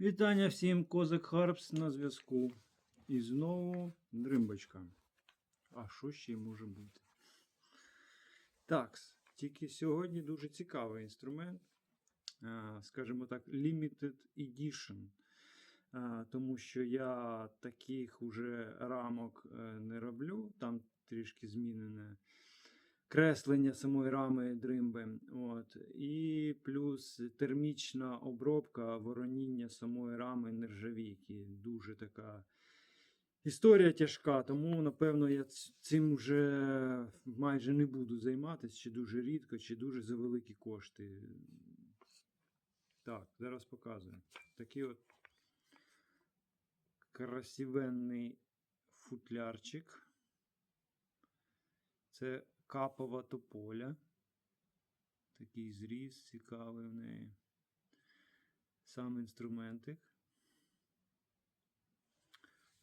Вітання всім, Козак Харпс на зв'язку. І знову дримбочка. А що ще може бути? Так, тільки сьогодні дуже цікавий інструмент. Скажімо так, Limited Edition. Тому що я таких уже рамок е, не роблю. Там трішки змінене креслення самої рами дримби. От. І плюс термічна обробка вороніння самої рами нержавійки. Дуже така історія тяжка, тому, напевно, я цим вже майже не буду займатися, чи дуже рідко, чи дуже за великі кошти. Так, зараз показую. Такий от красивенний футлярчик. Це капова тополя. Такий зріз цікавий в неї. Сам інструментик.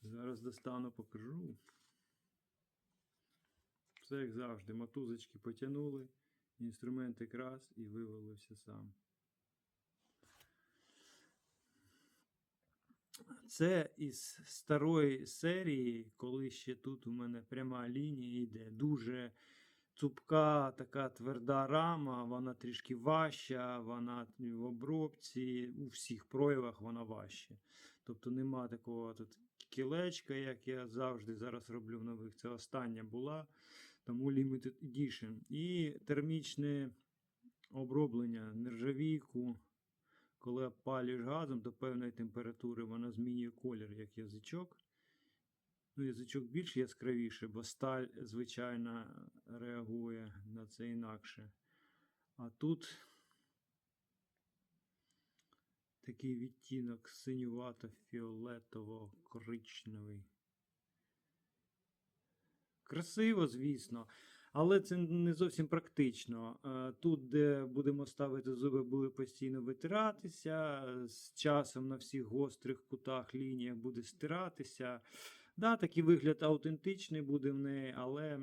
Зараз достану, покажу. Все як завжди. Мотузочки потягнули, інструментик раз і вивалився сам. Це із старої серії, коли ще тут у мене пряма лінія йде. Дуже цупка, така тверда рама, вона трішки важча, вона в обробці, у всіх проявах вона важча. Тобто нема такого тут кілечка, як я завжди зараз роблю в нових. Це остання була, тому Limited Edition. І термічне оброблення нержавійку. Коли опалюєш газом до певної температури, вона змінює колір, як язичок. Ну, язичок більш яскравіше, бо сталь, звичайно, реагує на це інакше. А тут такий відтінок синювато-фіолетово-коричневий. Красиво, звісно, але це не зовсім практично. Тут, де будемо ставити зуби, буде постійно витиратися. З часом на всіх гострих кутах лініях буде стиратися. Да, такий вигляд аутентичний буде в неї, але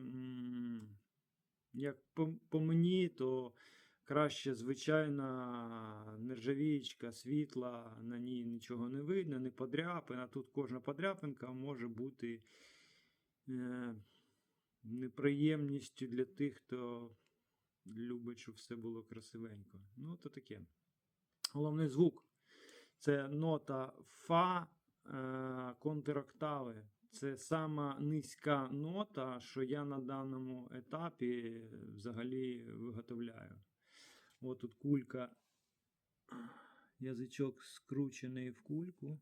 як по, по мені, то краще звичайна нержавієчка, світла, на ній нічого не видно, не подряпин. А тут кожна подряпинка може бути. Е, неприємністю для тих, хто любить, щоб все було красивенько. Ну, то таке. Головний звук це нота Фа е, контроктави. Це сама низька нота, що я на даному етапі взагалі виготовляю. От тут кулька, язичок скручений в кульку.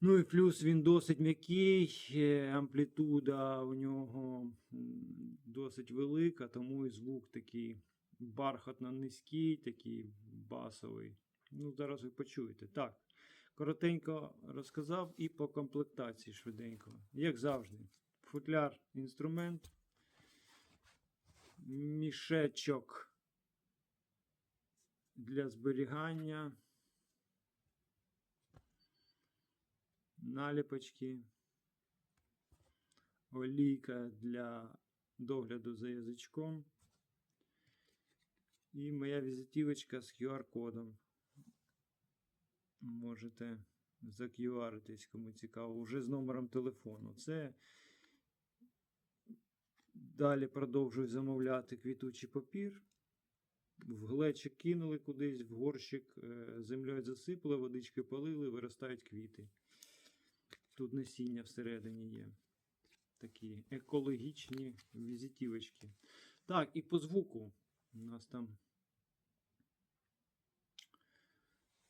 Ну і плюс він досить м'який, е, амплітуда у нього досить велика, тому і звук такий бархатно низький, такий басовий. Ну, зараз ви почуєте. Так, коротенько розказав і по комплектації швиденько. Як завжди, футляр інструмент, мішечок для зберігання. наліпочки, олійка для догляду за язичком. І моя візитівочка з QR-кодом. Можете закюаритись, кому цікаво, вже з номером телефону. Це далі продовжую замовляти квітучий папір. В глечик кинули кудись, в горщик е, землею засипали, водички полили, виростають квіти. Тут насіння всередині є. Такі екологічні візитівочки. Так, і по звуку. У нас там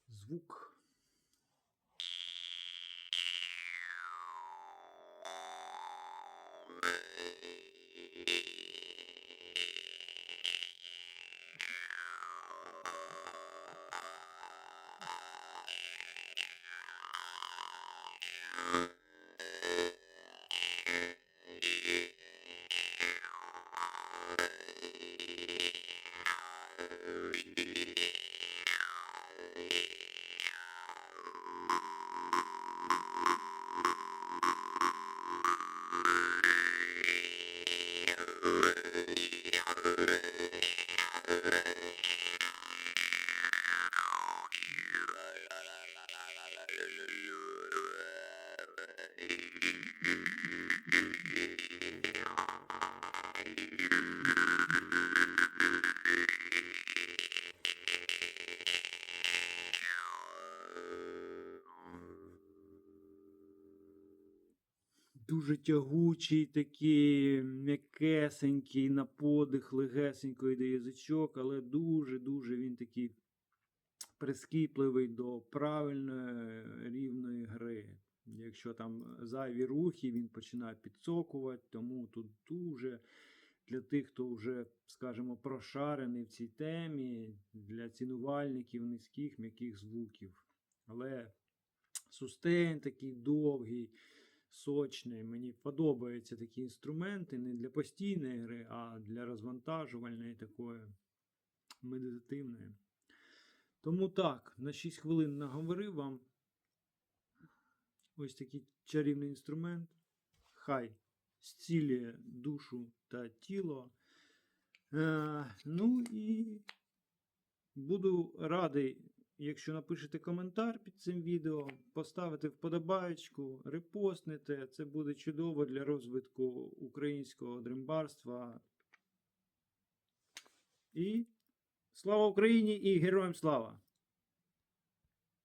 звук. Дуже тягучий, такий м'якесенький, на подих, легесенько йде язичок, але дуже-дуже він такий прискіпливий до правильної рівної гри. Якщо там зайві рухи, він починає підсокувати, тому тут дуже для тих, хто вже, скажімо, прошарений в цій темі, для цінувальників низьких м'яких звуків. Але сустейн такий довгий, сочний. Мені подобаються такі інструменти не для постійної гри, а для розвантажувальної такої медитативної. Тому так, на 6 хвилин наговорив вам ось такий чарівний інструмент. Хай зцілює душу та тіло. Е, ну і буду радий, якщо напишете коментар під цим відео, поставите вподобаєчку, репостнете. Це буде чудово для розвитку українського дрембарства. І слава Україні і героям слава!